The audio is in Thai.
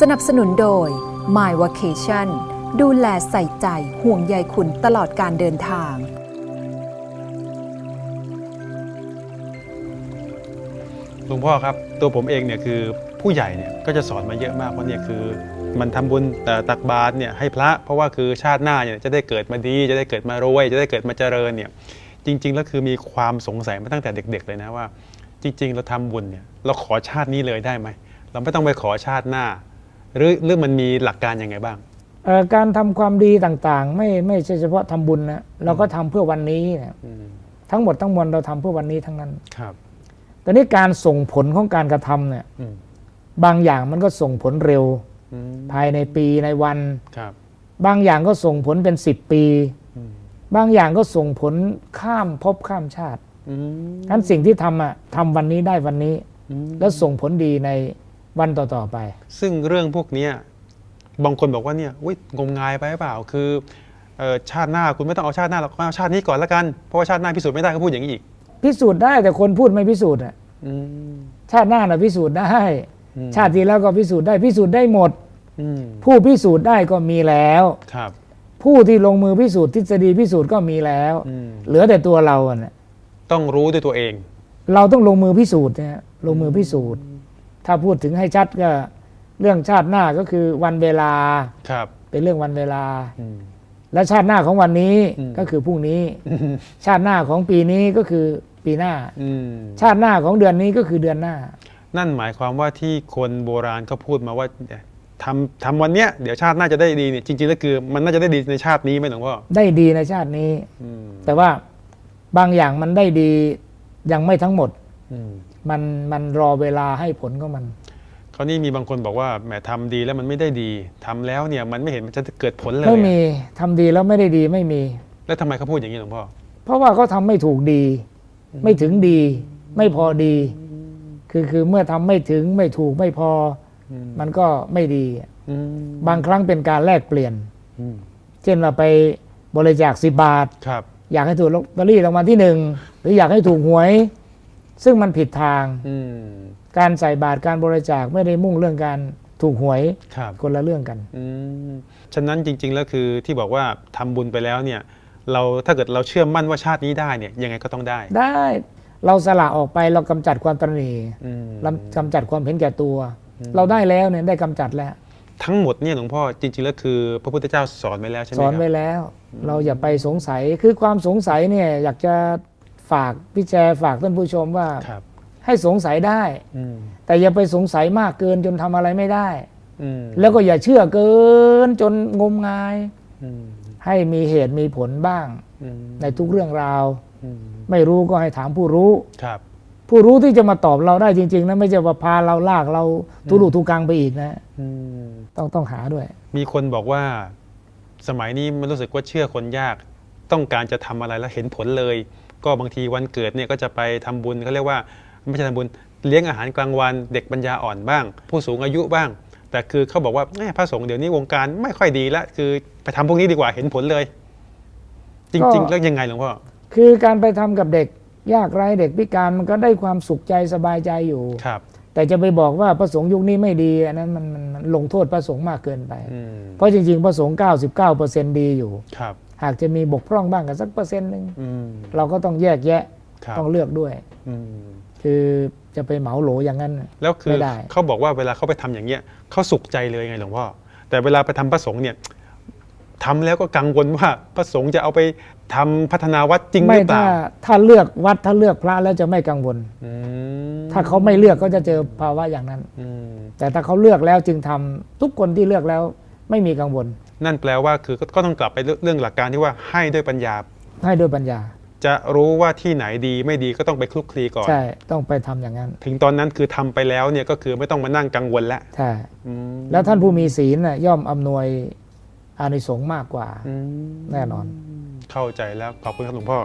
สนับสนุนโดย My Vacation ดูแลใส่ใจห่วงใยคุณตลอดการเดินทาง หลวงพ่อครับตัวผมเองเนี่ยคือผู้ใหญ่เนี่ยก็จะสอนมาเยอะมากว่าเนี่ยคือ มันทำบุญเอ่อตักบาตรเนี่ยให้พระเพราะว่าคือชาติหน้าเนี่ยจะได้เกิดมาดีจะได้เกิดมารวยจะได้เกิดมาเจริญเนี่ยจริง ๆ แล้วคือมีความสงสัยมาตั้งแต่เด็ก ๆ เลยนะว่า จริง ๆ เราทำบุญเนี่ยเราขอชาตินี้เลยได้ไหมเราไม่ต้องไปขอชาติหน้า หรือหรือมันมีหลักการยังไงบ้าง เอ่อการทำความดีต่างๆ ไม่ไม่ใช่เฉพาะทำบุญนะเราก็ทำเพื่อวันนี้นะอืมทั้งหมดทั้งมวลเราทำเพื่อวันนี้ทั้งนั้น ครับ แต่นี่การส่งผลของการกระทำเนี่ยอืมบางอย่างมันก็ส่งผลเร็วอืมภายในปีในวัน ครับบางอย่างก็ส่งผลเป็นสิบปี อืมบางอย่างก็ส่งผลข้ามภพข้ามชาติอืมนั้นสิ่งที่ทำอะทำวันนี้ได้วันนี้ อืมแล้วส่งผลดีใน วันต่อๆไป ซึ่งเรื่องพวกเนี้ยบางคนบอกว่าเนี่ยอุ๊ยงมงายไปหรือเปล่าคือเอ่อชาติหน้าคุณไม่ต้องเอาชาติหน้าหรอกเอาชาตินี้ก่อนละกันเพราะว่าชาติหน้าพิสูจน์ไม่ได้ก็พูดอย่างนี้อีกพิสูจน์ได้แต่คนพูดไม่พิสูจน์อะอืมชาติหน้าน่ะพิสูจน์ได้ อืมชาติที่แล้วก็พิสูจน์ได้พิสูจน์ได้หมด อืมผู้พิสูจน์ได้ก็มีแล้ว ครับ ผู้ที่ลงมือพิสูจน์ทฤษฎีพิสูจน์ก็มีแล้ว อืมเหลือแต่ตัวเราอะนะต้องรู้ด้วยตัวเอง เราต้องลงมือพิสูจน์นะฮะลงมือพิสูจน์ ถ้าพูดถึงให้ชัดก็เรื่องชาติหน้าก็คือวันเวลาครับเป็นเรื่องวันเวลา อืม และชาติหน้าของวันนี้อืม ก็คือพรุ่งนี้ ชาติหน้าของปีนี้ก็คือปีหน้า อืมชาติหน้าของเดือนนี้ก็คือเดือนหน้า นั่นหมายความว่าที่คนโบราณเขาพูดมาว่าเนี่ยทำทำวันเนี้ยเดี๋ยวชาติหน้าจะได้ดีเนี่ยจริงๆแล้วคือ มันน่าจะได้ดีในชาตินี้ไหมหลวงพ่อได้ดีในชาตินี้ อืมแต่ว่าบางอย่างมันได้ดียังไม่ทั้งหมด อืม มันมันรอเวลาให้ผลของมันคราวนี้มีบางคนบอกว่าแหมทำดีแล้วมันไม่ได้ดีทำแล้วเนี่ยมันไม่เห็นมันจะเกิดผลเลยไม่มีทำดีแล้วไม่ได้ดีไม่มี แล้วทำไมเขาพูดอย่างนี้หลวงพ่อเพราะว่าเขาทำไม่ถูกดี ไม่ถึงดี ไม่พอดี คือคือเมื่อทำไม่ถึงไม่ถูกไม่พออืมมันก็ไม่ดีอืมบางครั้งเป็นการแลกเปลี่ยนอืมเช่นเราไปบริจาคสิบาทครับอยากให้ถูกลอตเตอรี่รางวัลที่หนึ่งหรืออยากให้ถูกหวย ซึ่งมันผิดทาง อืมการใส่บาตรการบริจาคไม่ได้มุ่งเรื่องการถูกหวยครับคนละเรื่องกัน อืมฉะนั้นจริง ๆ แล้วคือที่บอกว่าทำบุญไปแล้วเนี่ย เราถ้าเกิดเราเชื่อมั่นว่าชาตินี้ได้เนี่ยยังไงก็ต้องได้ได้เราสละออกไปเรากำจัดความตระหนี่อืมเรากำจัดความเห็นแก่ตัว เราได้แล้วเนี่ยได้กำจัดแล้ว ทั้งหมดเนี่ยหลวงพ่อจริง ๆ แล้วคือพระพุทธเจ้าสอนไว้แล้วใช่ไหมสอนครัไว้บแล้ว เราอย่าไปสงสัยคือความสงสัยเนี่ยอยากจะ ฝากพี่แจฝากท่านผู้ชมว่าครับ ให้สงสัยได้ อืมแต่อย่าไปสงสัยมากเกินจนทำอะไรไม่ได้ อืมแล้วก็อย่าเชื่อเกินจนงมงาย อืมให้มีเหตุมีผลบ้าง อืมในทุกเรื่องราว อืมไม่รู้ก็ให้ถามผู้รู้ ครับ ผู้รู้ที่จะมาตอบเราได้จริง ๆนะไม่ใช่ว่าพาเราลากเราทุลุทุกังไปอีกนะอืมต้องต้องหาด้วย มีคนบอกว่า สมัยนี้มันรู้สึกว่าเชื่อคนยาก ต้องการจะทำอะไรแล้วเห็นผลเลย ก็บางทีวันเกิดเนี่ยก็จะไปทำบุญเขาเรียกว่าไม่ใช่ทำบุญเลี้ยงอาหารกลางวันเด็กปัญญาอ่อนบ้าง ผู้สูงอายุบ้าง แต่คือเขาบอกว่าแหม่พระสงฆ์เดี๋ยวนี้วงการไม่ค่อยดีละคือไปทำพวกนี้ดีกว่าเห็นผลเลย จริงๆก็แล้วยังไงหลวงพ่อคือการไปทำกับเด็กยากไร้เด็กพิการมันก็ได้ความสุขใจสบายใจอยู่ครับ แต่จะไปบอกว่าพระสงฆ์ยุคนี้ไม่ดีอันนั้นมันมันมันลงโทษพระสงฆ์มากเกินไปอืมเพราะจริงๆพระสงฆ์99%ดีอยู่ครับ หากจะมีบกพร่องบ้างกันสักเปอร์เซ็นต์หนึ่งอืมเราก็ต้องแยกแยะครับต้องเลือกด้วยอืมคือจะไปเหมาโหลอย่างนั้นแล้วคือไม่ได้เขาบอกว่าเวลาเขาไปทำอย่างเงี้ยเขาสุขใจเลยไงหลวงพ่อแต่เวลาไปทำพระสงฆ์เนี่ยทำแล้วก็กังวลว่าพระสงฆ์จะเอาไปทำพัฒนาวัดจริงหไม่รือเปถ้าล่าถ้าเลือกวัดถ้าเลือกพระแล้วจะไม่กังวลอืมถ้าเขาไม่เลือกก็จะเจอภาวะอย่างนั้นอืมแต่ถ้าเขาเลือกแล้วจึงทำทุกคนที่เลือกแล้ว ไม่มีกังวล นั่นแปลว่าคือก็ก็ต้องกลับไปเรื่องเรื่องหลักการที่ว่าให้ด้วยปัญญา ให้ด้วยปัญญา จะรู้ว่าที่ไหนดีไม่ดีก็ต้องไปคลุกคลีก่อน ใช่ ต้องไปทำอย่างนั้น ถึงตอนนั้นคือทำไปแล้วเนี่ยก็คือไม่ต้องมานั่งกังวลแล้วใช่อืมแล้วท่านผู้มีศีลน่ะย่อมอำนวยอานิสงส์มากกว่าอืมแน่นอน เข้าใจแล้วขอบคุณครับหลวงพ่อ